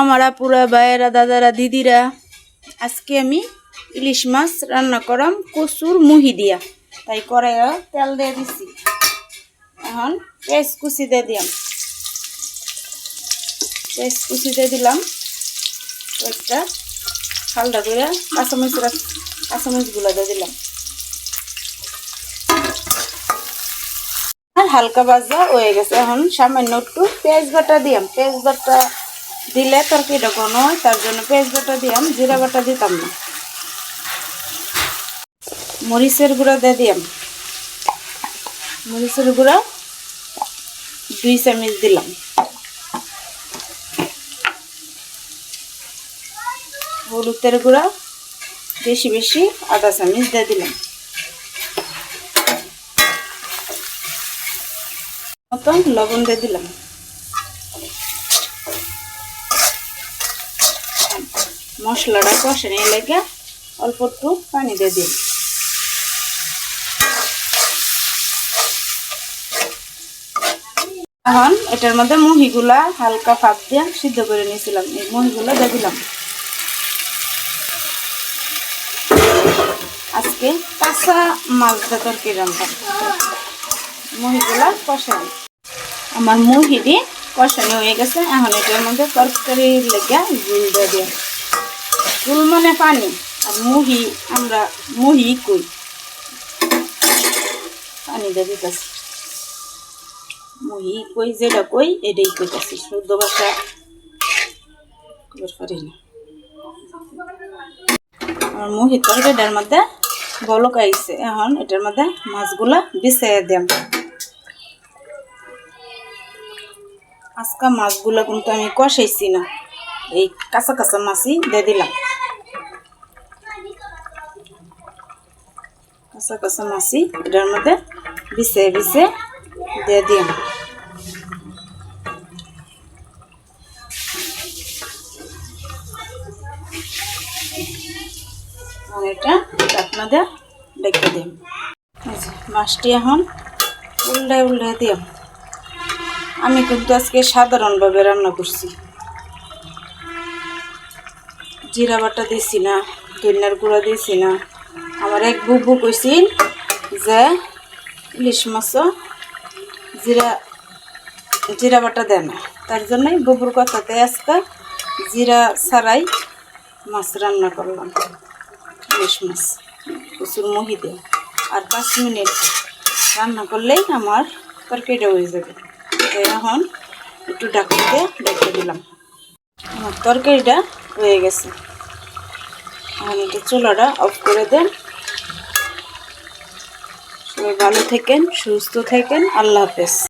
আমারা পুরা ভাইয়েরা, দাদারা, দিদিরা, আজকে আমি ইলিশ মাছ রান্না করাম কচুর মুহি দিয়া। তাই কড়াইয়া তেল দিয়ে দিছি। এখন পেঁয়াজ কুচি দিয়ে দিলাম। পেঁয়াজ কুচি দিয়ে দিলাম একটা হালদা করে কাঁচামরিচ কাঁচামরিচগুলো দিয়ে দিলাম। হালকা ভাজা হয়ে গেছে। এখন সামান্য একটু পেঁয়াজ বাটা দিয়াম পেঁয়াজ বাটা দিলে তরকারিটা ঘন হয়, তার জন্য পেঁয়াজ বাটা দিয়াম, জিরা বাটা দিতাম না। মরিচের গুঁড়া দিয়ে দিয়াম। মরিচের গুঁড়া দুই চামচ দিলাম। হলুদের গুঁড়া বেশি বেশি আধা চামচ দিয়ে দিলাম। মতন লবণ দিয়ে দিলাম। মশলাটা কষে নিয়ে লেগে অল্প একটু পানি দিয়ে দিন এখন এটার মধ্যে মুহিগুলা হালকা ফাঁপ দিয়ে সিদ্ধ করে নিয়েছিলাম। এই মুহিগুলো দিয়ে দিলাম। আজকে কাঁচা মাছ দিয়ে তরকারি রান্না। মুহিগুলা কষাই। আমার মুহি দিয়ে কষানো হয়ে গেছে। এখন এটার মধ্যে তরকারি লেগে গুল দিয়ে দিয়ে গুল মানে পানি আর মুহি, আমরা মুহি কই? পানি দিতেছি। মুহি কই, যেটা কই, এটাই কইতাছি। শুদ্ধ ভাষা পারি না। আমার মুহি তরকারিটার মধ্যে বলক আইছে। এখন এটার মধ্যে মাছগুলা বিছাইয়া দিলাম আজকা মাছগুলা কিন্তু আমি কষাইছি না। এই কাঁচা কাঁচা মাছই দিয়ে দিলাম। কাঁচা কাঁচা মাছই এটার মধ্যে বিছে বিছে দিয়ে দিলাম। এটা আপনাদের ডেকে দিন এখন উল্টায় উল্টায় দিলাম। আমি কিন্তু আজকে সাধারণভাবে রান্না করছি। জিরা বাটা দিছি না, ধনিয়ার গুঁড়া দিছি না। আমার এক বুবু কইছিল যে ইলিশ মাছ জিরা জিরা বাটা দেয় না। তার জন্যই বুবুর কথাতে আজকে জিরা ছাড়াই মাছ রান্না করলাম, ইলিশ মাছ প্রচুর মহি দিয়ে। আর পাঁচ মিনিট রান্না করলেই আমার তরকারিটা হয়ে যাবে। এখন একটু ডাকতে ডেকে দিলাম। আমার তরকারিটা হয়ে গেছে। এখন এটা চুলাটা অফ করে দেন। সবাই ভালো থাকেন, সুস্থ থাকেন। আল্লাহ হাফেজ।